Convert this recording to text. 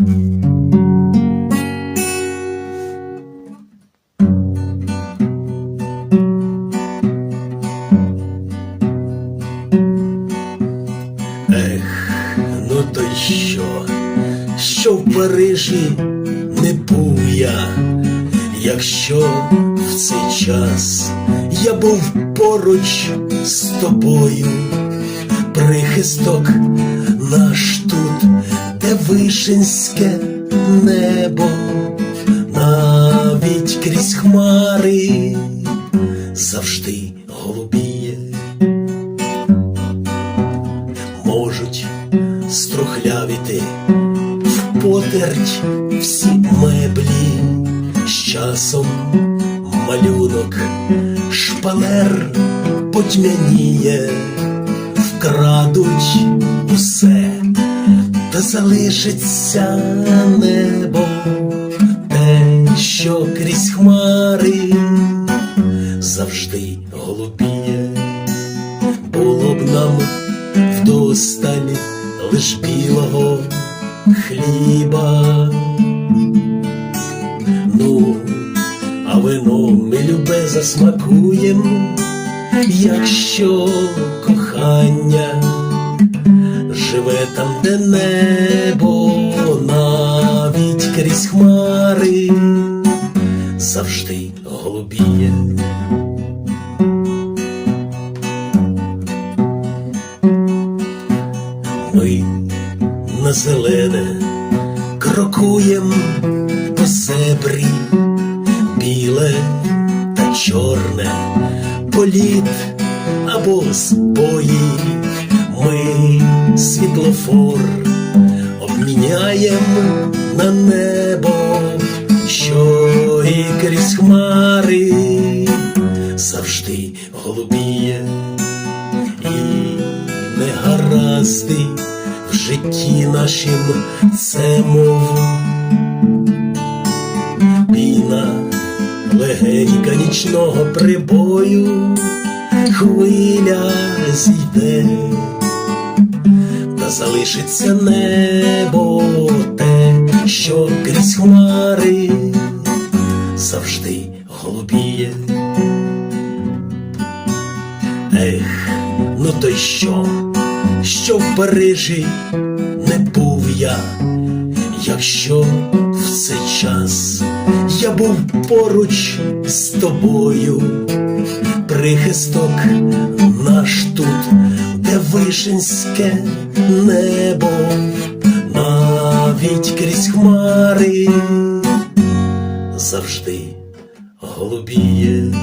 Ех, ну то й що, що в Парижі не був я, якщо в цей час я був поруч з тобою, прихисток наш тут, вишенське небо, навіть крізь хмари завжди голубіє. Можуть струхлявіти в потерть всі меблі, з часом малюнок шпалер потьмяніє, вкрадуть усе, та залишиться небо, те, що крізь хмари завжди голубіє було б нам вдосталь лиш білого хліба. Ну, а вино ми любе засмакуєм, якщо кохання живе там, де небо, навіть крізь хмари завжди голубіє. Ми на зелене крокуєм по зебрі, біле та чорне, політ або збої. Світлофор обміняєм на небо, що і крізь хмари завжди голубіє. І негаразди в житті нашім це мов піна легенька нічного прибою, хвиля зійде, залишиться небо те, що крізь хмари завжди голубіє. Ех, ну то й що, що в Парижі не був я, якщо в цей час я був поруч з тобою, прихисток вишенське небо, навіть крізь хмари завжди голубіє.